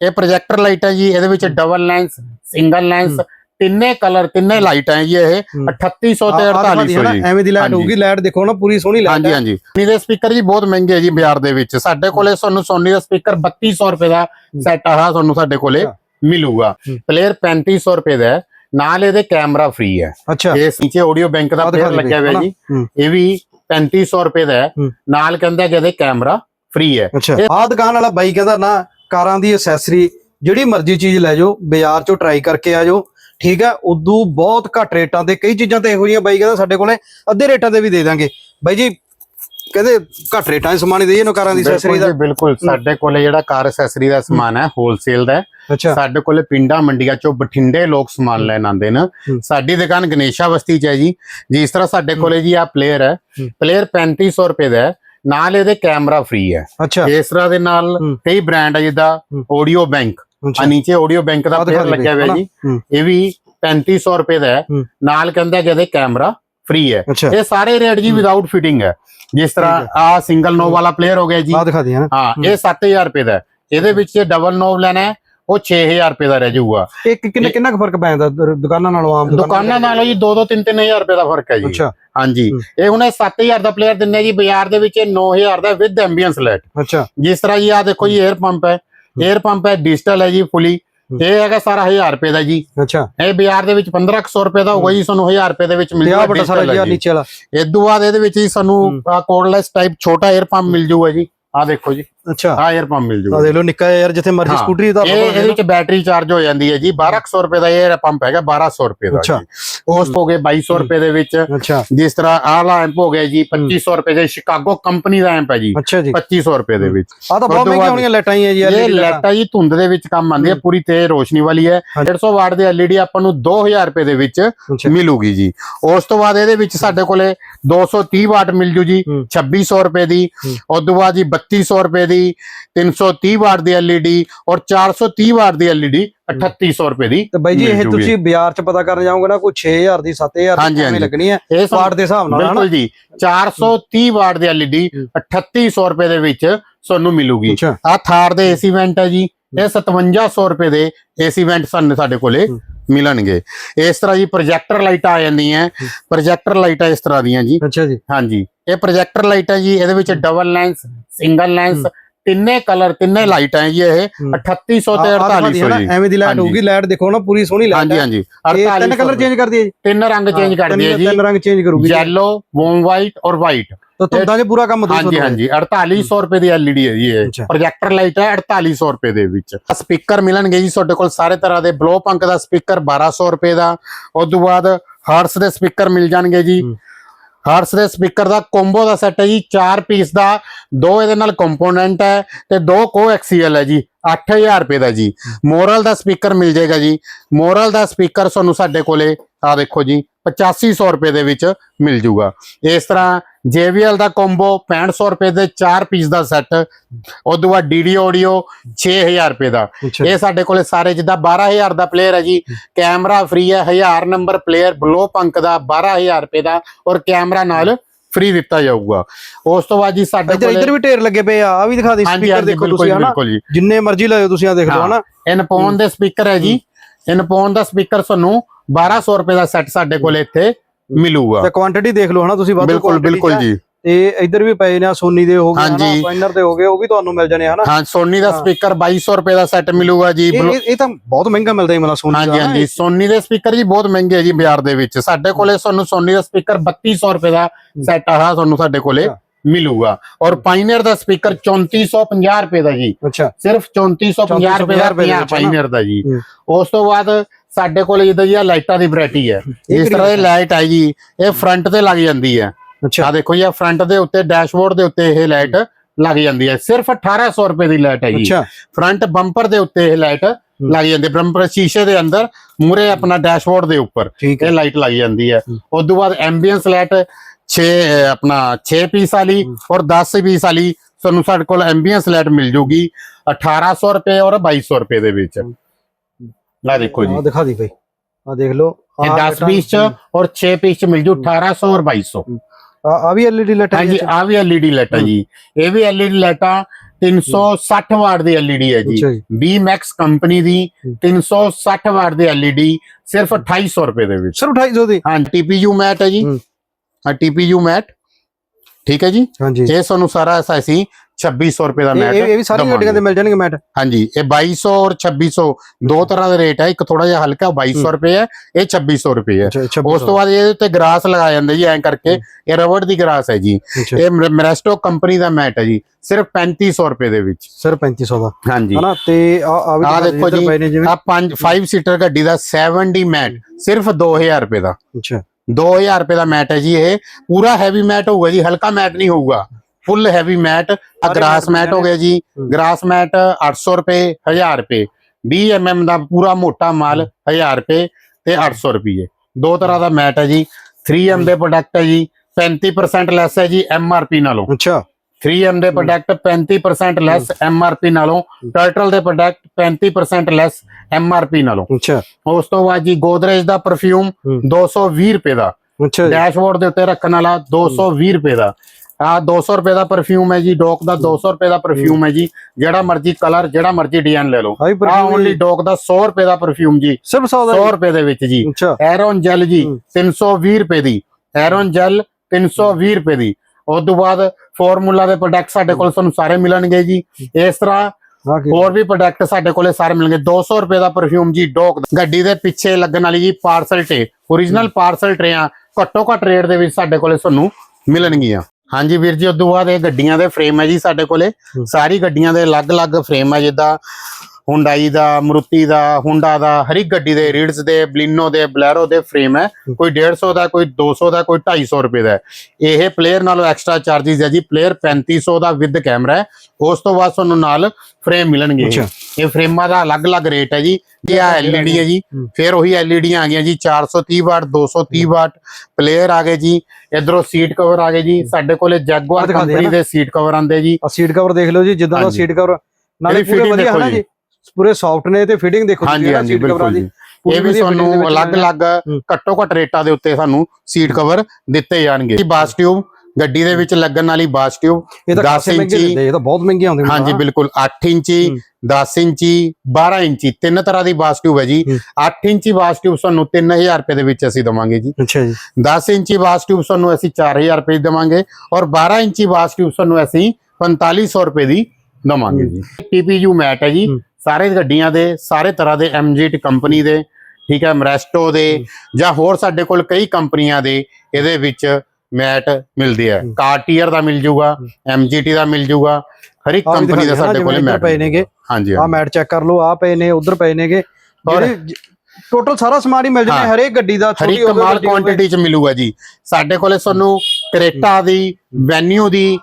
ਇਹ projector light ਹੈ ਜੀ ਇਹਦੇ ਵਿੱਚ ਡਬਲ ਲੈਂਸ ਸਿੰਗਲ ਲੈਂਸ ਤਿੰਨੇ ਕਲਰ ਤਿੰਨੇ ਲਾਈਟਾਂ ਹੈ ਜੀ ਇਹ। 3800 ਤੇ 4800 ਜੀ। ਐਵੇਂ ਦੀ ਲਾਈਟ। ਹੋਊਗੀ ਲਾਈਟ ਦੇਖੋ ਨਾ ਪੂਰੀ ਸੋਹਣੀ ਲਾਈਟ ਹਾਂਜੀ ਹਾਂਜੀ। ਸੋਨੀ ਦੇ ਸਪੀਕਰ ਜੀ ਬਹੁਤ ਮਹਿੰਗੇ ਹੈ ਜੀ ਬਾਜ਼ਾਰ ਦੇ ਵਿੱਚ। ਸਾਡੇ ਕੋਲੇ ਤੁਹਾਨੂੰ ਸੋਨੀ ਦਾ ਸਪੀਕਰ 3200 ਰੁਪਏ ਦਾ ਸੈੱਟ ਆਹ ਤੁਹਾਨੂੰ ਸਾਡੇ ਕੋਲੇ। ਮਿਲੂਗਾ। ਪਲੇਅਰ 3500 ਰੁਪਏ ਦਾ ਹੈ। ਨਾਲ ਇਹਦੇ ਕੈਮਰਾ ਫ੍ਰੀ ਹੈ। ਅੱਛਾ। ਇਹ ਨੀਚੇ ਆਡੀਓ ਬੈਂਕ ਦਾ ਪਲੇਅਰ ਲੱਗਿਆ ਹੋਇਆ? ਜੀ। ਇਹ ਵੀ 3500 ਰੁਪਏ ਦਾ ਹੈ। ਨਾਲ ਕਹਿੰਦਾ ਕਿ ਇਹਦੇ ਕੈਮਰਾ ਫ੍ਰੀ ਹੈ। ਆਹ ਦੁਕਾਨ ਵਾਲਾ ਬਾਈ ਕਹਿੰਦਾ ਨਾ ਕਾਰਾਂ ਦੀ ਐਕਸੈਸਰੀ ਜਿਹੜੀ ਮਰਜ਼ੀ ਚੀਜ਼ ਲੈ ਜਾਓ ਬਾਜ਼ਾਰ ਚੋਂ ਟਰਾਈ ਕਰਕੇ ਆ ਜਾਓ ਠੀਕ ਹੈ? ਉਦੋਂ ਬਹੁਤ ਘੱਟ ਰੇਟਾਂ ਤੇ ਕਈ ਚੀਜ਼ਾਂ ਤੇ ਇਹੋ ਜਿਹੀਆਂ ਬਾਈ ਕਹਿੰਦਾ ਸਾਡੇ ਕੋਲੇ ਅੱਧੇ ਰੇਟਾਂ ਤੇ ਵੀ ਦੇ ਦਾਂਗੇ। ਬਾਈ ਜੀ ਕਹਿੰਦੇ ਘੱਟ ਰੇਟਾਂ 'ਚ ਸਮਾਨ ਹੀ ਦੇਈਏ ਨਾ ਕਾਰਾਂ ਦੀ ਐਕਸੈਸਰੀ ਦਾ। ਬਿਲਕੁਲ। ਸਾਡੇ ਕੋਲੇ ਜਿਹੜਾ ਕਾਰ ਐਕਸੈਸਰੀ ਦਾ ਸਮਾਨ ਹੈ ਹੋਲਸੇਲ ਦਾ ਸਾਡੇ ਕੋਲੇ ਪਿੰਡਾਂ ਮੰਡੀਆਂ ਚੋਂ ਬਠਿੰਡੇ ਲੋਕ ਸਮਾਨ ਲੈਣ ਆਉਂਦੇ ਨੇ। ਸਾਡੀ ਦੁਕਾਨ ਗਣੇਸ਼ਾ ਬਸਤੀ ਚ ਹੈ ਜੀ। ਜਿਸ ਤਰ੍ਹਾਂ ਸਾਡੇ ਕੋਲੇ ਜੀ ਆ ਪਲੇਅਰ ਹੈ। ਹੂੰ। ਪਲੇਅਰ 3500 ਰੁਪਏ ਦਾ ਹੈ। ਨਾਲ ਇਹਦੇ ਕੈਮਰਾ ਫ੍ਰੀ ਹੈ। ਅੱਛਾ। ਤਰ੍ਹਾਂ ਦੇ ਨਾਲ। ਕਈ ਬ੍ਰਾਂਡ ਹੈ। ਜਿੱਦਾਂ। ਆਡੀਓ ਬੈਂਕ ਆ ਨੀਚੇ ਆਡੀਓ ਬੈਂਕ ਦਾ ਦਿਓ ਲੱਗਿਆ ਹੋਇਆ? ਜੀ। ਇਹ ਵੀ 3500 ਰੁਪਏ ਦਾ ਹੈ। ਨਾਲ ਕਹਿੰਦਾ ਕਿ ਇਹਦੇ ਕੈਮਰਾ ਫ੍ਰੀ ਹੈ। ਇਹ ਸਾਰੇ ਰੇਟ ਜੀ ਵਿਦਆਊਟ ਫਿਟਿੰਗ ਹੈ। ਜਿਸ ਤਰ੍ਹਾਂ ਆ ਸਿੰਗਲ ਨੋ ਵਾਲਾ ਪਲੇਅਰ ਹੋ ਗਿਆ ਜੀ। ਆਹ ਦਿਖਾ ਦਿਆਂ ਹਾਂ ਇਹ 7000 ਰੁਪਏ ਦਾ। ਇਹਦੇ ਵਿੱਚ ਡਬਲ ਨੋਬ ਲੈਣਾ ਹੈ। ਉਹ 6000 ਰੁਪਏ ਦਾ ਰਹਿ ਜਾਊਗਾ। ਇੱਕ ਕਿੰਨਾ ਕਿੰਨਾ ਫ਼ਰਕ ਪੈ ਜਾਂਦਾ ਦੁਕਾਨਾਂ ਨਾਲੋਂ ਆਮ ਦੁਕਾਨਾਂ ਨਾਲੋਂ? ਜੀ 2-2 3-3000 ਰੁਪਏ ਦਾ ਫ਼ਰਕ ਹੈ ਜੀ। ਅੱਛਾ। ਹਾਂਜੀ। ਇਹ ਹੁਣ 7000 ਦਾ ਪਲੇਅਰ ਦਿੰਨੇ ਜੀ ਬਾਜ਼ਾਰ ਦੇ ਵਿੱਚ 9000 ਦਾ ਵਿਦ ਐਂਬੀਐਂਸ ਲੈਟ ਅੱਛਾ। ਜਿਸ ਤਰ੍ਹਾਂ ਜੀ ਆ ਦੇਖੋ ਜੀ 에ਅਰ ਪੰਪ ਹੈ। 에ਅਰ ਪੰਪ ਹੈ ਡਿਜੀਟਲ ਹੈ ਜੀ ਫੁਲੀ ਇਹ ਹੈਗਾ ਸਾਰਾ 1000 ਰੁਪਏ ਦਾ ਜੀ। ਅੱਛਾ। ਇਹ ਬਾਜ਼ਾਰ ਦੇ ਵਿੱਚ 1500 ਰੁਪਏ ਦਾ ਹੋਊਗਾ ਜੀ ਤੁਹਾਨੂੰ 1000 ਰੁਪਏ ਦੇ ਵਿੱਚ ਮਿਲ ਜਾਊਗਾ ਬਟਾ digital ਸਾਰਾ ਬਾਅਦ ਇਹਦੇ ਵਿੱਚ ਜੀ ਸਾਨੂੰ ਕੋਡਲੈਸ ਟਾਈਪ ਛੋਟਾ 에ਅਰ ਪੰਪ ਮਿਲ ਜਾਊਗਾ ਜੀ। ਆ ਦੇਖੋ ਜੀ। ਅੱਛਾ। ਆ 에ਅਰ ਪੰਪ ਮਿਲ ਆ ਜਾਊਗਾ ਦੇਖ ਲਓ ਨਿੱਕਾ ਜਿਹਾ ਯਾਰ ਜਿੱਥੇ ਮਰਜ਼ੀ। ਸਕੂਟਰੀ ਦਾ ਇਹ ਇਹਦੇ ਵਿੱਚ ਬੈਟਰੀ ਚਾਰਜ ਹੋ ਜਾਂਦੀ ਹੈ ਜੀ। 1200 ਰੁਪਏ ਦਾ ਇਹ ਪੰਪ ਹੈਗਾ 1200 ਰੁਪਏ ਦਾ ਅੱਛਾ। ਉਸ ਹੋ ਗਏ 2200 ਰੁਪਏ ਦੇ ਵਿੱਚ। ਜਿਸ ਤਰ੍ਹਾਂ ਆਹ ਵਾਲਾ ਐਂਪ ਹੋ ਗਿਆ ਜੀ 2500 ਰੁਪਏ ਦਾ ਸ਼ਿਕਾਗੋ ਕੰਪਨੀ ਦਾ ਐਂਪ ਹੈ ਜੀ। ਅੱਛਾ ਜੀ। 2500 ਰੁਪਏ ਦੇ ਵਿੱਚ। ਆ ਤਾਂ ਬਹੁਤ ਮਹਿੰਗੀਆਂ ਹੋਣੀਆਂ ਲਾਈਟਾਂ ਹੀ ਹੈ ਜੀ ਇਹ ਲਾਈਟਾਂ। ਜੀ ਧੁੰਦ ਦੇ ਵਿੱਚ ਕੰਮ ਆਉਂਦੀ ਹੈ। ਪੂਰੀ ਤੇਜ਼ ਰੋਸ਼ਨੀ ਵਾਲੀ ਹੈ। ਹਾਂਜੀ। 150 ਵਾਟ ਦੀ LED ਆਪਾਂ ਨੂੰ 2000 ਰੁਪਏ ਦੇ ਵਿੱਚ ਮਿਲੂਗੀ ਜੀ। ਉਸ ਤੋਂ ਬਾਅਦ ਇਹਦੇ ਵਿੱਚ ਸਾਡੇ ਕੋਲੇ 230 ਵਾਟ ਮਿਲ ਜੂ ਜੀ ਹੂੰ। 2600 ਰੁਪਏ ਦੀ। ਉਸ ਤੋਂ ਬਾਅਦ ਜੀ 3200 ਰੁਪਏ ਦੀ 330 ਵਾਟ ਦੀ LED ਔਰ 430 ਵਾਟ ਦੀ LED 3800 ਰੁਪਏ ਦੀ ਤੇ ਬਾਈ ਜੀ ਇਹ। ਤੁਸੀਂ ਬਾਜ਼ਾਰ 'ਚ ਪਤਾ ਕਰਨ ਜਾਓਗੇ ਨਾ ਕੋਈ 6000 ਦੀ 7000 ਹਾਂਜੀ, ਦੀ ਹਾਂਜੀ। ਲੱਗਣੀ ਹੈ ਵਾਟ ਦੇ ਹਿਸਾਬ ਨਾਲ ਬਿਲਕੁਲ ਜੀ 430 ਵਾਟ ਦੀ ਹੂੰ। 3800 ਰੁਪਏ ਦੇ ਵਿੱਚ ਤੁਹਾਨੂੰ ਮਿਲੂਗੀ ਆ ਥਾਰ ਦੇ ਏਸੀ ਵੈਂਟ ਹੈ ਜੀ ਇਹ 5700 ਰੁਪਏ ਦੇ ਏਸੀ ਵੈਂਟ ਸਾਨੂੰ ਸਾਡੇ ਕੋਲੇ। ਮਿਲਣਗੇ ਇਸ ਤਰ੍ਹਾਂ ਜੀ ਪ੍ਰੋਜੈਕਟਰ ਲਾਈਟਾਂ ਆ ਜਾਂਦੀਆਂ। ਪ੍ਰੋਜੈਕਟਰ ਲਾਈਟਾਂ ਇਸ ਤਰ੍ਹਾਂ ਦੀਆਂ ਜੀ ਅੱਛਾ ਜੀ ਹਾਂਜੀ ਇਹ ਪ੍ਰੋਜੈਕਟਰ ਲਾਈਟਾਂ ਜੀ ਇਹਦੇ ਵਿੱਚ ਡਬਲ ਲੈਂਸ ਸਿੰਗਲ ਲੈਂਸ। ਤਿੰਨੇ ਕਲਰ ਤਿੰਨੇ ਲਾਈਟਾਂ ਹੈ ਜੀ ਇਹ। ਹੂੰ। 3800 ਤੇ ਆਹ- ਆਹ ਦਿਖਾ ਦਈਏ 4800 ਨਾ, ਜੀ। ਐਵੇਂ ਦੀ ਲਾਈਟ। ਹੋਊਗੀ ਲਾਈਟ ਦੇਖੋ ਨਾ ਪੂਰੀ ਸੋਹਣੀ ਲਾਈਟ ਹਾਂਜੀ ਹਾਂਜੀ। ਇਹ ਤਿੰਨ 4800 ਕਲਰ ਚੇਂਜ ਕਰਦੀ ਹੈ ਜੀ। ਤਿੰਨ ਰੰਗ ਚੇਂਜ ਕਰਦੀ ਹੈ ਜੀ। ਤਿੰਨ ਰੰਗ ਚੇਂਜ ਕਰੂਗੀ ਯੈਲੋ ਵੋਮ ਵਾਈਟ ਔਰ ਵਾਈਟ ਤਾਂ ਤੁੰਦਾਂ 'ਚ ਪੂਰਾ ਕੰਮ ਦੋ ਹਾਂਜੀ ਹਾਂਜੀ। 4800 ਰੁਪਏ ਦੀ LED ਹੈ ਜੀ। ਇਹ। ਪ੍ਰੋਜੈਕਟਰ ਲਾਈਟ ਹੈ 4800 ਰੁਪਏ ਦੇ ਵਿੱਚ। ਸਪੀਕਰ ਮਿਲਣਗੇ ਜੀ ਤੁਹਾਡੇ ਕੋਲ ਸਾਰੇ ਤਰ੍ਹਾਂ ਦੇ। ਬਲੋ ਪੰਕ ਦਾ ਸਪੀਕਰ 1200 ਰੁਪਏ ਦਾ। ਉਸ ਤੋਂ ਬਾਅਦ ਹਾਰਟਸ ਦੇ ਸਪੀਕਰ ਮਿਲ ਜਾਣਗੇ ਜੀ। ਹੂੰ। ਦੇ ਸਪੀਕਰ ਦਾ ਕੰਬੋ ਦਾ ਸੈੱਟ ਹੈ ਜੀ 4 ਪੀਸ ਦਾ, ਦੋ ਇਹਦੇ ਨਾਲ ਕੰਪੋਨੈਂਟ ਹੈ ਤੇ ਦੋ ਕੋ ਐਕਸੀਐਲ ਹੈ ਜੀ 8000 ਰੁਪਏ ਦਾ ਜੀ ਮੋਰਲ ਦਾ ਸਪੀਕਰ ਮਿਲ ਜਾਏਗਾ ਜੀ ਮੋਰਲ ਦਾ ਸਪੀਕਰ ਤੁਹਾਨੂੰ ਸਾਡੇ ਕੋਲੇ ਆ ਦੇਖੋ ਜੀ 8500 ਰੁਪਏ ਦੇ ਵਿੱਚ ਮਿਲ ਜੂਗਾ ਇਸ ਤਰ੍ਹਾਂ JBL ਦਾ ਕੰਬੋ 6500 ਰੁਪਏ ਦੇ 4 ਪੀਸ ਦਾ ਸੈੱਟ ਤੋਂ ਬਾਅਦ DD ਆਡੀਓ 6000 ਰੁਪਏ ਦਾ। ਇਹ ਸਾਡੇ ਕੋਲੇ ਸਾਰੇ ਜਿੱਦਾਂ 12000 ਦਾ ਪਲੇਅਰ ਹੈ ਜੀ ਕੈਮਰਾ ਫ੍ਰੀ ਹੈ 1000 ਨੰਬਰ ਪਲੇਅਰ ਬਲੋ ਪੰਕ ਦਾ 12000 ਰੁਪਏ ਦਾ ਔਰ ਕੈਮਰਾ ਨਾਲ ਫ੍ਰੀ ਦਿੱਤਾ ਜਾਊਗਾ। ਉਸ ਤੋਂ ਬਾਅਦ ਜੀ ਸਾਡੇ ਕੋਲੇ ਇੱਧਰ ਵੀ ਢੇਰ ਲੱਗੇ ਪਏ ਆ। ਆ ਵੀ ਦਿਖਾ ਦੇ ਸਪੀਕਰ ਦੇਖੋ ਤੁਸੀਂ ਹਨਾ? ਜਿੰਨੇ ਮਰਜ਼ੀ ਲਾਇਓ ਤੁਸੀਂ ਆ ਦੇਖ ਲਓ। ਹਨਾ? ਇਨਪੋਨ ਦੇ ਸਪੀਕਰ ਹੈ ਜੀ। ਇਨਪੋਨ ਦਾ ਸਪੀਕਰ ਤੁਹਾਨੂੰ 1200 ਰੁਪਏ ਦਾ ਸੈੱਟ ਸਾਡੇ ਕੋਲੇ ਇੱਥੇ ਮਿਲੂਗਾ ਤੇ ਕੁਆਂਟੀਟੀ ਦੇਖ ਲਓ ਹਨਾ ਤੁਸੀਂ ਵੱਧ ਬਿਲਕੁਲ quantity 'ਚ ਬਿਲਕੁਲ ਆ। ਜੀ ਤੇ ਇੱਧਰ ਵੀ ਪਏ ਨੇ ਸੋਨੀ ਦੇ ਹੋ ਗਏ ਹਨਾ ਹਾਂਜੀ। ਫਾਈਨਰ ਦੇ ਹੋ ਗਏ ਉਹ ਵੀ ਤੁਹਾਨੂੰ ਮਿਲ ਜਾਣੇ ਹਨਾ ਹਾਂ ਸੋਨੀ ਦਾ। ਸਪੀਕਰ 2200 ਰੁਪਏ ਦਾ ਸੈੱਟ ਮਿਲੂਗਾ ਜੀ ਇਹ ਇਹ- ਇਹ ਤਾਂ ਬਹੁਤ ਮਹਿੰਗਾ ਮਿਲਦਾ ਹੀ ਮਤਲਬ ਸੋਨੀ ਦਾ ਹਾਂਜੀ। ਹਾਂਜੀ ਸੋਨੀ ਦੇ ਸਪੀਕਰ ਜੀ ਬਹੁਤ ਮਹਿੰਗੇ ਹੈ ਜੀ ਬਾਜ਼ਾਰ ਦੇ ਵਿੱਚ ਸਾਡੇ ਕੋਲੇ ਤੁਹਾਨੂੰ ਸੋਨੀ ਦਾ ਸਪੀਕਰ 3200 ਰੁਪਏ ਦਾ ਸੈੱਟ ਆਹ ਤੁਹਾਨੂੰ ਸਾਡੇ ਕੋਲੇ। ਮਿਲੂਗਾ ਔਰ ਪਾਈਨੀਅਰ ਦਾ ਸਪੀਕਰ 3450 ਰੁਪਏ ਦਾ ਜੀ ਅੱਛਾ ਸਿਰਫ 3450 ਰੁਪਏ ਦਾ ਰੁਪਏ ਦੇ ਪਾਈਨੀਅਰ ਦਾ ਜੀ। ਉਸ ਤੋਂ ਬਾਅਦ ਸਾਡੇ ਕੋਲੇ ਜਿੱਦਾਂ ਜੀ ਲਾਈਟਾਂ ਦੀ ਵੈਰਾਈਟੀ ਹੈ। ਇਸ ਤਰ੍ਹਾਂ ਦੀ ਲਾਈਟ ਜੀ ਇਹ ਫਰੰਟ ਤੇ ਲੱਗ ਜਾਂਦੀ ਹੈ। ਆ ਦੇਖੋ ਜੀ ਆ ਫਰੰਟ ਦੇ ਉੱਤੇ ਡੈਸ਼ਬੋਰਡ ਦੇ ਉੱਤੇ ਇਹ ਲਾਈਟ ਲੱਗ ਜਾਂਦੀ ਹੈ। ਸਿਰਫ 1800 ਰੁਪਏ ਦੀ ਲਾਈਟ ਹੈ ਜੀ। ਫਰੰਟ ਬੰਪਰ ਦੇ ਉੱਤੇ ਇਹ ਲਾਈਟ ਲੱਗ ਜਾਂਦੀ ਹੈ। ਬੰਪਰ ਸ਼ੀਸ਼ੇ ਦੇ ਅੰਦਰ ਮੂਰੇ ਆਪਣਾ ਡੈਸ਼ਬੋਰਡ ਦੇ ਉੱਪਰ ਇਹ ਲਾਈਟ ਲੱਗ ਜਾਂਦੀ ਹੈ। ਉਸ ਤੋਂ ਬਾਅਦ ਐਂਬੀਐਂਸ ਲਾਈਟ 6 ਆਪਣਾ 6 ਪੀਸ ਵਾਲੀ। ਔਰ 10 ਪੀਸ ਵਾਲੀ ਤੁਹਾਨੂੰ ਸਾਡੇ ਕੋਲ ਐਂਬੀਐਂਸ ਲਾਈਟ ਮਿਲ ਜੂਗੀ। 1800 ਰੁਪਏ ਔਰ 2200 ਰੁਪਏ ਦੇ ਵਿੱਚ। ਆ ਦੇਖੋ ਜੀ। ਆ ਦਿਖਾ ਦੀ ਬਈ। ਆ ਦੇਖ ਲਓ ਇਹ 10 ਪੀਸ ਚ ਔਰ 6 ਪੀਸ ਚ ਮਿਲ ਜੂ 1800 ਔਰ 2200 ਆ ਆ ਵੀ LED ਲਾਈਟ ਹਾਂਜੀ ਆ ਵੀ LED ਲਾਈਟਾਂ ਜੀ। ਇਹ ਵੀ LED ਲਾਈਟਾਂ 360 ਵਾਟ ਦੀ LED ਹੈ ਜੀ। ਜੀ। BMAX ਕੰਪਨੀ ਦੀ ਹੂੰ। 360 ਵਾਟ ਦੀ LED ਸਿਰਫ 2800 ਰੁਪਏ ਦੇ ਵਿੱਚ। ਸਿਰਫ 2800 ਦੀ? ਹਾਂ TPU ਮੈਟ ਹੈ ਜੀ। ਹੂੰ। ਹਾਂ TPU ਮੈਟ ਠੀਕ ਹੈ ਜੀ? ਇਹ ਤੁਹਾਨੂੰ ਸਾਰਾ ਅਸੀਂ 2600 ਰੁਪਏ ਦਾ ਮੈਟ ਇਹ ਇਹ ਵੀ ਸਾਰੀਆਂ ਗੱਡੀਆਂ ਤੇ ਮਿਲ ਜਾਣਗੇ ਮੈਟ? ਹਾਂਜੀ ਇਹ 2200 ਔਰ 2600 ਦੋ ਤਰ੍ਹਾਂ ਦਾ ਰੇਟ ਹੈ ਇੱਕ ਥੋੜਾ ਜਿਹਾ ਹਲਕਾ 2200 ਹੂੰ। ਰੁਪਏ ਹੈ ਇਹ 2600 ਰੁਪਏ ਹੈ ਉਸ ਤੋਂ ਬਾਅਦ ਇਹਦੇ ਉੱਤੇ ਗਰਾਸ ਲਗਾਇਆ ਜਾਂਦਾ ਜੀ ਐਂ ਕਰਕੇ ਇਹ ਰਬੜ ਦੀ ਗਰਾਸ ਹੈ ਜੀ। ਇਹ ਮੈਰੈਸਟੋ ਕੰਪਨੀ ਦਾ ਮੈਟ ਹੈ ਜੀ ਸਿਰਫ 3500 ਰੁਪਏ ਦੇ ਵਿੱਚ। ਸਿਰਫ 3500 ਦਾ। ਹਾਂਜੀ। ਹਨਾ ਤੇ ਆ ਆ ਦਿਖਾ ਜੀ, ਆ 5 5 ਸੀਟਰ ਗੱਡੀ ਦਾ 7D ਮੈਟ ਸਿਰਫ 2000 ਰੁਪਏ ਦਾ। ਅੱਛਾ। 2000 ਰੁਪਏ ਦਾ ਮੈਟ ਹੈ ਜੀ ਇਹ। ਪੂਰਾ ਹੈਵੀ ਮੈਟ ਹੋਊਗਾ ਜੀ ਹਲਕਾ ਮੈਟ ਨਹੀਂ ਹੋਊਗਾ। ਫੁੱਲ ਹੈਵੀ ਮੈਟ ਆ ਗ੍ਰਾਸ ਮੈਟ ਹੋ ਗਿਆ ਜੀ। ਗ੍ਰਾਸ ਮੈਟ 800 ਰੁਪਏ 1000 ਰੁਪਏ। 20 mm ਦਾ ਪੂਰਾ ਮੋਟਾ ਮਾਲ 1000 ਰੁਪਏ ਤੇ 800 ਰੁਪਏ ਦੋ ਤਰ੍ਹਾਂ ਦਾ ਮੈਟ ਹੈ ਜੀ। 3M ਦੇ ਪ੍ਰੋਡਕਟ ਹੈ ਜੀ। 35% ਲੈਸ ਹੈ ਜੀ MRP ਨਾਲੋਂ। ਅੱਛਾ। 3M ਦੇ ਪ੍ਰੋਡਕਟ 35% ਲੈਸ MRP ਨਾਲੋਂ। ਟਰਟਲ ਦੇ ਪ੍ਰੋਡਕਟ 35% ਲੈਸ MRP ਨਾਲੋਂ। ਅੱਛਾ। ਉਸ ਤੋਂ ਬਾਅਦ ਜੀ ਗੋਦਰੇਜ ਦਾ ਪਰਫਿਊਮ ਹੂੰ। 220 ਰੁਪਏ ਦਾ। ਅੱਛਾ ਡੈਸ਼ਬੋਰਡ ਦੇ ਉੱਤੇ ਰੱਖਣ ਵਾਲਾ 220 ਰੁਪਏ ਦਾ। ਆ 200 ਰੁਪਏ ਦਾ ਪਰਫਿਊਮ ਹੈ ਜੀ ਡੋਕ ਦਾ 200 ਰੁਪਏ ਦਾ ਪਰਫਿਊਮ ਹੈ ਜੀ ਜਿਹੜਾ ਮਰਜ਼ੀ ਕਲਰ ਜਿਹੜਾ ਮਰਜ਼ੀ ਡਿਜ਼ਾਈਨ ਲੈ ਲਓ। ਆ ਓਨਲੀ ਡੋਕ ਦਾ 100 ਰੁਪਏ ਦਾ ਪਰਫਿਊਮ ਜੀ। ਸਿਰਫ 100 ਦਾ 100 ਰੁਪਏ ਦੇ ਵਿੱਚ ਜੀ। ਐਰੋਨ ਜੈਲ ਜੀ ਹੂੰ। 320 ਰੁਪਏ ਦੀ। ਐਰੋਨ ਜੈਲ 320 ਰੁਪਏ ਦੀ। ਉਸ ਤੋਂ ਬਾਅਦ ਫਾਰਮੂਲਾ ਦੇ ਪ੍ਰੋਡਕਟ ਸਾਡੇ ਕੋਲ ਤੁਹਾਨੂੰ ਸਾਰੇ ਮਿਲਣਗੇ ਜੀ। ਇਸ ਤਰ੍ਹਾਂ ਹੋਰ ਵੀ ਪ੍ਰੋਡਕਟ ਸਾਡੇ ਕੋਲੇ ਸਾਰੇ ਮਿਲਣਗੇ। 200 ਰੁਪਏ ਦਾ ਪਰਫਿਊਮ ਜੀ ਡੋਕ। ਗੱਡੀ ਦੇ ਪਿੱਛੇ ਲੱਗਣ ਵਾਲੀ ਜੀ ਪਾਰਸਲ ਟੇ ਓਰੀਜਨਲ ਪਾਰਸਲ ਟਰੇਆਂ ਘੱਟੋ ਘੱਟ ਰੇਟ ਦੇ ਵਿੱਚ ਸਾਡੇ ਕੋਲੇ ਤੁਹਾਨੂੰ ਮਿਲਣਗੀਆਂ। ਹਾਂਜੀ ਵੀਰ ਜੀ ਉਦੋਂ ਬਾਅਦ ਇਹ ਗੱਡੀਆਂ ਦੇ ਫਰੇਮ ਹੈ ਜੀ ਸਾਡੇ ਕੋਲੇ। ਸਾਰੀ ਗੱਡੀਆਂ ਦੇ ਅਲੱਗ-ਅਲੱਗ ਫਰੇਮ ਹੈ ਜਿੱਦਾਂ ਹੁੰਡਾਈ ਦਾ ਮਰੂਤੀ ਦਾ ਹੁੰਡਾ ਦਾ ਹਰ ਇੱਕ ਗੱਡੀ ਦੇ ਰੀਡਸ ਦੇ ਬਲਿਨੋ ਦੇ ਬਲੈਰੋ ਦੇ ਫਰੇਮ ਹੈ। ਕੋਈ 150 ਦਾ ਕੋਈ 200 ਦਾ ਕੋਈ 250 ਰੁਪਏ ਦਾ। ਇਹ ਪਲੇਅਰ ਨਾਲੋਂ ਐਕਸਟਰਾ ਚਾਰजेस ਹੈ ਜੀ। ਪਲੇਅਰ 3500 ਦਾ ਵਿਦ ਕੈਮਰਾ ਹੈ। ਉਸ ਤੋਂ ਬਾਅਦ ਤੁਹਾਨੂੰ ਨਾਲ ਫਰੇਮ ਮਿਲਣਗੇ ਇਹ। ਫਰੇਮਾਂ ਦਾ ਅਲੱਗ-ਅਲੱਗ ਰੇਟ ਹੈ ਜੀ। ਇਹ ਆ LED ਹੈ ਜੀ। ਹੂੰ। ਫਿਰ ਉਹੀ ਐਲਈਡੀਆਂ ਆ ਗਈਆਂ ਜੀ। 430 ਵਾਟ 230 ਵਾਟ ਪਲੇਅਰ ਆ ਗਏ ਜੀ। ਇਧਰੋਂ ਸੀਟ ਕਵਰ ਆ ਗਏ ਜੀ। ਸਾਡੇ ਕੋਲੇ ਦਿਓ ਕੰਪਨੀ। ਦੇ ਸੀਟ ਕਵਰ ਆਂਦੇ ਜੀ। ਆ ਸੀਟ ਕਵਰ ਦੇਖ ਲਓ ਜੀ। ਜਿੱਦਾਂ ਦਾ। ਸੀਟ ਕਵਰ ਨਾਲੇ ਪੂਰੇ ਵਧੀਆ ਹੈ ਨਾ ਜੀ। ਪੂਰੇ ਸੌਫਟ ਨੇ ਤੇ ਫਿਟਿੰਗ ਦੇਖੋ ਹਾਂਜੀ ਹਾਂਜੀ ਬਿਲਕੁਲ ਜੀ। ਇਹ ਵੀ ਤੁਹਾਨੂੰ ਅਲੱਗ-ਅਲੱਗ। ਘੱਟੋ ਘੱਟ ਰੇਟਾਂ ਦੇ ਉੱਤੇ ਸਾਨੂੰ ਸੀਟ ਕਵਰ ਦਿੱਤੇ ਜਾਣਗੇ। ਜੀ ਬਾਸ ਟਿਊਬ ਗੱਡੀ ਦੇ ਵਿੱਚ ਲੱਗਣ ਵਾਲੀ ਬਾਸ ਟਿਊਬ ਇਹ ਤਾਂ 10 ਖਾਸੇ ਮਹਿੰਗੇ ਇੰਚੀ ਇਹ ਤਾਂ ਬਹੁਤ ਮਹਿੰਗੇ ਆਉਂਦੇ ਹਾਂਜੀ ਬਿਲਕੁਲ 8 ਇੰਚੀ ਹੂੰ। 10 ਇੰਚੀ 12 ਇੰਚੀ ਤਿੰਨ ਤਰ੍ਹਾਂ ਦੀ ਬਾਸ ਟਿਊਬ ਹੈ ਜੀ। ਹੂੰ। 8 ਇੰਚੀ ਬਾਸ ਟਿਊਬ ਤੁਹਾਨੂੰ 3000 ਰੁਪਏ ਦੇ ਵਿੱਚ ਅਸੀਂ ਦਵਾਂਗੇ ਜੀ। ਅੱਛਾ ਜੀ। 10 ਇੰਚੀ ਬਾਸ ਟਿਊਬ ਤੁਹਾਨੂੰ ਅਸੀਂ 4000 ਰੁਪਏ ਦੀ ਦੇਵਾਂਗੇ ਔਰ 12 ਇੰਚੀ ਬਾਸ ਟਿਊਬ ਤੁਹਾਨੂੰ ਅਸੀਂ 4500 ਰੁਪਏ ਦੀ ਦਵਾਂਗੇ ਜੀ। TPU ਮੈਟ ਹੈ ਜੀ। ਸਾਰੇ ਗੱਡੀਆਂ ਦੇ ਸਾਰੇ ਤਰ੍ਹਾਂ ਦੇ MGT ਕੰਪਨੀ ਦੇ ਠੀਕ ਹੈ ਮਰੈਸਟੋ ਦੇ ਜਾਂ ਹੋਰ ਸਾਡੇ ਕੋਲ ਕਈ ਕੰਪਨੀਆਂ ਦੇ ਇਹਦੇ ਵਿੱਚ ਮੈਟ ਮਿਲਦੇ ਆ। ਹੂੰ। ਕਾਰਟੀਅਰ ਦਾ ਮਿਲ ਜੂਗਾ MGT ਦਾ ਮਿਲ ਜੂਗਾ ਹਰ ਇੱਕ ਕੰਪਨੀ ਦਾ ਸਾਡੇ ਕੋਲੇ ਮੈਟ ਪਏ ਨੇਗੇ। ਹਾਂਜੀ ਆ ਮੈਟ ਚੈੱਕ ਕਰ ਲਓ ਆ ਪਏ ਨੇ ਉਧਰ ਪਏ ਨੇਗੇ। ਜਿਹੜੇ ਟੋਟਲ ਸਾਰਾ ਸਮਾਨ ਹੀ ਮਿਲ ਹਾਂ। ਹਰੇਕ ਗੱਡੀ ਦਾ ਛੋਟੀ ਹੋਵੇ, ਮਾਲ ਵੱਡੀ ਹੋਵੇ। ਕੁਆਂਟੀਟੀ ਚ ਮਿਲੂਗਾ ਜੀ। ਸਾਡੇ ਕੋਲੇ ਤੁਹਾਨੂੰ ਕਰੇਟਾ ਦੀ ਵੈਨਿਊ ਦੀ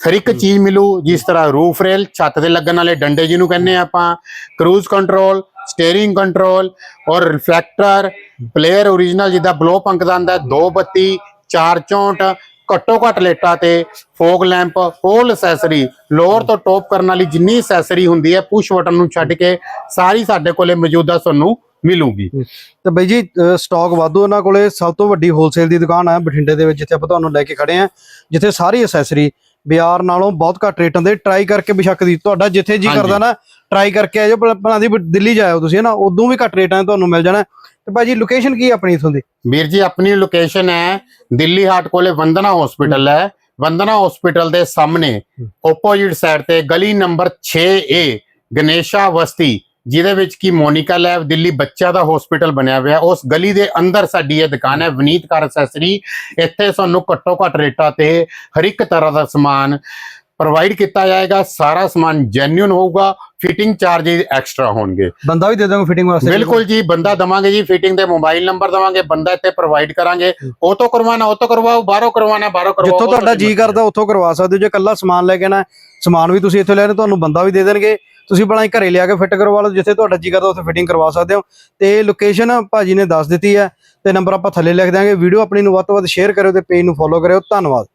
ਹਰ ਇੱਕ ਚੀਜ਼ ਮਿਲੂ ਜਿਸ ਤਰ੍ਹਾਂ ਰੂਫ ਰੇਲ ਛੱਤ ਤੇ ਲੱਗਣ ਵਾਲੇ ਡੰਡੇ ਜਿਹਨੂੰ ਕਹਿੰਦੇ ਆਪਾਂ ਕਰੂਜ਼ ਕੰਟਰੋਲ ਸਟੀਅਰਿੰਗ ਕੰਟਰੋਲ ਔਰ ਰਿਫਲੈਕਟਰ ਪਲੇਅਰ origignal ਜਿੱਦਾਂ ਬਲੋ ਪੰਕ ਦਾ ਆਂਦਾ ਦੋ ਬੱਤੀ ਚਾਰ ਚੌਂਟ ਘੱਟੋ ਘੱਟ ਲੇਟਾ ਤੇ fog lamp whole accessory lower ਤੋਂ ਟੌਪ ਕਰਨ ਵਾਲੀ ਜਿੰਨੀ ਅਸੈਸਰੀ ਹੁੰਦੀ ਹੈ ਪੁਸ਼ ਬਟਨ ਨੂੰ ਛੱਡ ਕੇ ਸਾਰੀ ਸਾਡੇ ਕੋਲੇ ਮੌਜੂਦਾ ਤੁਹਾਨੂੰ ਮਿਲੂਗੀ। ਤੇ ਬਈ ਜੀ ਸਟਾਕ ਵਾਧੂ ਉਹਨਾਂ ਕੋਲੇ ਸਭ ਤੋਂ ਵੱਡੀ ਹੋਲਸੇਲ ਦੀ ਦੁਕਾਨ ਹੈ ਬਠਿੰਡੇ ਦੇ ਵਿੱਚ ਜਿੱਥੇ ਆਪਾਂ ਤੁਹਾਨੂੰ ਲੈ ਕੇ ਖੜੇ ਆ ਜਿੱਥੇ ਸਾਰੀ ਅਸੈਸਰੀ ਬਾਜ਼ਾਰ ਨਾਲੋਂ ਬਹੁਤ ਘੱਟ ਰੇਟਾਂ ਦੇ ਟਰਾਈ ਕਰਕੇ ਬਿਸ਼ੱਕ ਦੀ ਤੁਹਾਡਾ ਜਿੱਥੇ ਜੀ। ਕਰਦਾ ਨਾ ਟਰਾਈ ਕਰਕੇ ਆਜੋ ਭਲਾ ਦੀ ਦਿੱਲੀ ਜਾਇਓ ਤੁਸੀਂ ਨਾ ਉਦੋਂ ਵੀ ਘੱਟ ਰੇਟਾਂ ਤੁਹਾਨੂੰ ਮਿਲ ਜਾਣਾ। ਤੇ ਭਾਜੀ ਲੋਕੇਸ਼ਨ ਕੀ ਆਪਣੀ ਇਥੋਂ ਦੀ? ਵੀਰ ਜੀ ਆਪਣੀ ਲੋਕੇਸ਼ਨ ਹੈ ਦਿੱਲੀ ਹਾਟ ਕੋਲੇ ਵੰਦਨਾ ਹਸਪੀਟਲ ਹੈ। ਵੰਦਨਾ ਹਸਪੀਟਲ ਦੇ ਸਾਹਮਣੇ ਓਪੋਜਿਟ ਸਾਈਡ ਤੇ ਗਲੀ ਨੰਬਰ 6A ਗਣੇਸ਼ਾ ਵਸਤੀ। ਜਿਹਦੇ ਵਿੱਚ ਕੀ ਮੋਨਿਕਾ ਲੈਬ ਦਿੱਲੀ ਬੱਚਿਆਂ ਦਾ ਹਸਪੀਟਲ ਬਣਿਆ ਹੋਇਆ। ਉਸ ਗਲੀ ਦੇ ਅੰਦਰ ਸਾਡੀ ਇਹ ਦੁਕਾਨ ਹੈ ਵਨੀਤ ਕਾਰ ਅਸੈਸਰੀ ਇੱਥੇ ਸਾਨੂੰ ਘੱਟੋ ਘੱਟ ਰੇਟਾਂ ਤੇ ਹਰ ਇੱਕ ਤਰ੍ਹਾਂ ਦਾ ਸਮਾਨ ਪ੍ਰੋਵਾਈਡ ਕੀਤਾ ਜਾਏਗਾ। ਸਾਰਾ ਸਮਾਨ ਜੈਨੂਇਨ ਹੋਊਗਾ। ਫਿਟਿੰਗ ਚਾਰजेस ਐਕਸਟਰਾ ਹੋਣਗੇ। ਬੰਦਾ ਵੀ ਦੇ ਦਾਂਗੇ ਫਿਟਿੰਗ ਵਾਸਤੇ। ਬਿਲਕੁਲ ਜੀ ਬੰਦਾ ਦਵਾਂਗੇ ਜੀ ਫਿਟਿੰਗ ਦੇ ਮੋਬਾਈਲ ਨੰਬਰ ਦਵਾਂਗੇ ਬੰਦਾ ਇੱਥੇ ਪ੍ਰੋਵਾਈਡ ਕਰਾਂਗੇ। ਉਹ ਤੋਂ ਕਰਵਾਣਾ ਉਹ ਤੋਂ ਕਰਵਾਓ ਬਾਹਰੋਂ ਕਰਵਾਣਾ ਬਾਹਰੋਂ ਕਰਵਾਓ ਜਿੱਥੋਂ ਤੁਹਾਡਾ ਜੀ ਕਰਦਾ ਉੱਥੋਂ ਕਰਵਾ ਸਕਦੇ ਹੋ। ਜੇ ਕੱਲਾ ਸਮਾਨ ਲੈ ਕੇ ਨਾ ਸਮਾਨ ਵੀ ਤੁਸੀਂ ਇੱਥੋਂ ਲੈਣੇ ਤੁਹਾਨੂੰ ਬੰਦਾ ਵੀ ਦੇ ਦੇਣਗੇ। ਤੁਸੀਂ ਬਣਾ ਘਰੇ ਲਿਆ ਕੇ ਫਿੱਟ ਕਰਵਾ ਲਓ, ਜਿੱਥੇ ਤੁਹਾਡਾ ਜੀ ਕਰਦਾ ਉੱਥੇ ਫਿਟਿੰਗ ਕਰਵਾ ਸਕਦੇ ਹੋ। ਤੇ ਲੋਕੇਸ਼ਨ ਭਾਜੀ ਨੇ ਦੱਸ ਦਿੱਤੀ ਹੈ, ਤੇ ਨੰਬਰ ਆਪਾਂ ਥੱਲੇ ਲਿਖ ਦਾਂਗੇ ਵੀਡੀਓ ਆਪਣੀ ਨੂੰ ਵੱਧ ਤੋਂ ਵੱਧ ਸ਼ੇਅਰ ਕਰਿਓ ਤੇ ਪੇਜ ਨੂੰ ਫੋਲੋ ਕਰਿਓ। ਧੰਨਵਾਦ।